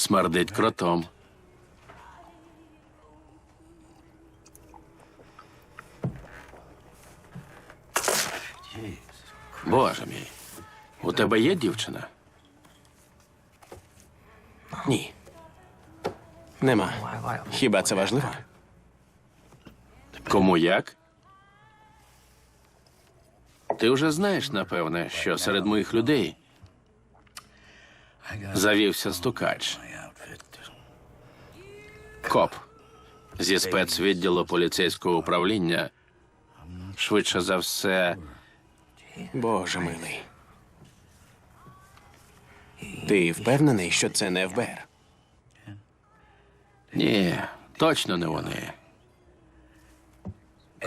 Смердить кротом. Боже мій. У тебе є дівчина? Ні. Нема. Хіба це важливо? Кому як? Ти вже знаєш, напевне, що серед моїх людей завівся стукач. Коп зі спецвідділу поліцейського управління. Швидше за все, Боже милий. Ти впевнений, що це не ФБР? ні, точно не вони.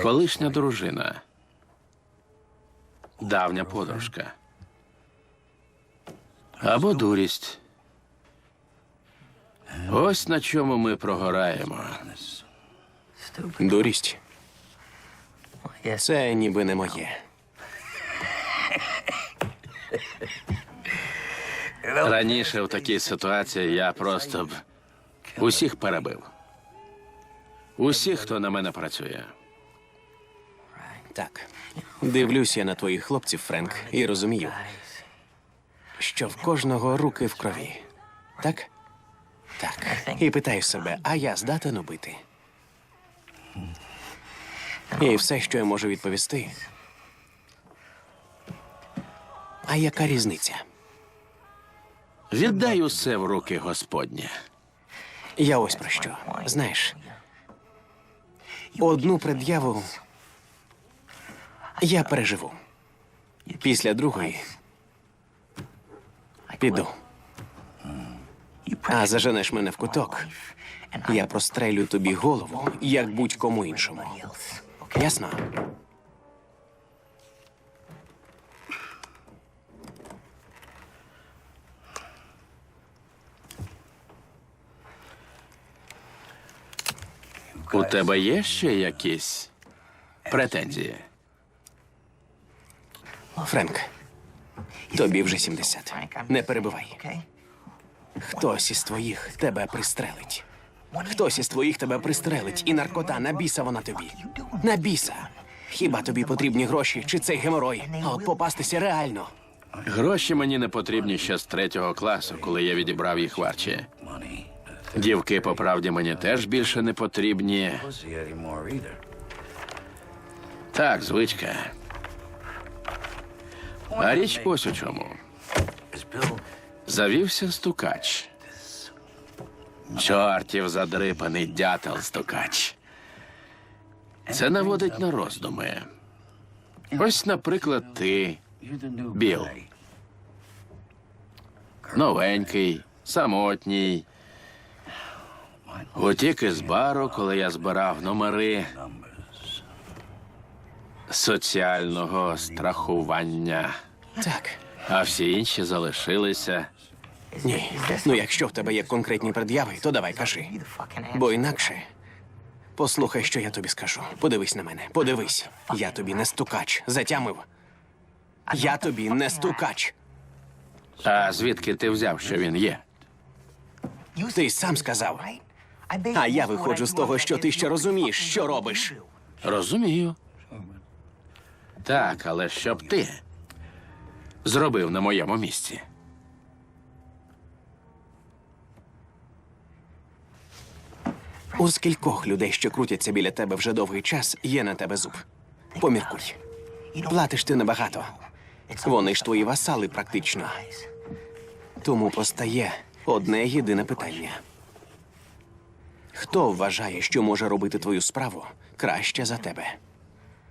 Колишня дружина. Давня подружка. Або дурість. Ось на чому ми прогораємо. Дурість. Це ніби не моє. Раніше в такій ситуації я просто б усіх перебив. Усіх, хто на мене працює. Так. Дивлюсь я на твоїх хлопців, Френк, і розумію, що в кожного руки в крові. Так? Так. І питаю себе, а я здатен убити? І все, що я можу відповісти. А яка різниця? Віддай усе в руки Господні. Я ось про що. Знаєш, одну пред'яву я переживу. Після другої піду. А заженеш мене в куток. Я прострелю тобі голову, як будь-кому іншому. Ясно? У тебе є ще якісь претензії? Френк, тобі вже 70. Не перебивай. Хтось із твоїх тебе пристрелить. Хтось із твоїх тебе пристрелить, і наркота на біса вона тобі. На біса. Хіба тобі потрібні гроші чи цей геморой? А от попастися реально. Гроші мені не потрібні ще з третього класу, коли я відібрав їх варчі. Дівки, по правді, мені теж більше не потрібні. Так, звичка. А річ ось у чому. Завівся стукач. Чортів задрипаний дятел стукач. Це наводить на роздуми. Ось, наприклад, ти, Біл. Новенький, самотній. Утік із бару, коли я збирав номери соціального страхування. Так. А всі інші залишилися. Ні. Ну, якщо в тебе є конкретні пред'яви, то давай кажи. Бо інакше. Послухай, що я тобі скажу. Подивись на мене. Подивись. Я тобі не стукач. Затямив. Я тобі не стукач. А звідки ти взяв, що він є? Ти сам сказав. А я виходжу з того, що ти ще розумієш, що робиш. Розумію. Так, але що б ти зробив на моєму місці? У скількох людей, що крутяться біля тебе вже довгий час, є на тебе зуб. Поміркуй. Платиш ти небагато. Вони ж твої васали практично. Тому постає одне єдине питання. Хто вважає, що може робити твою справу краще за тебе?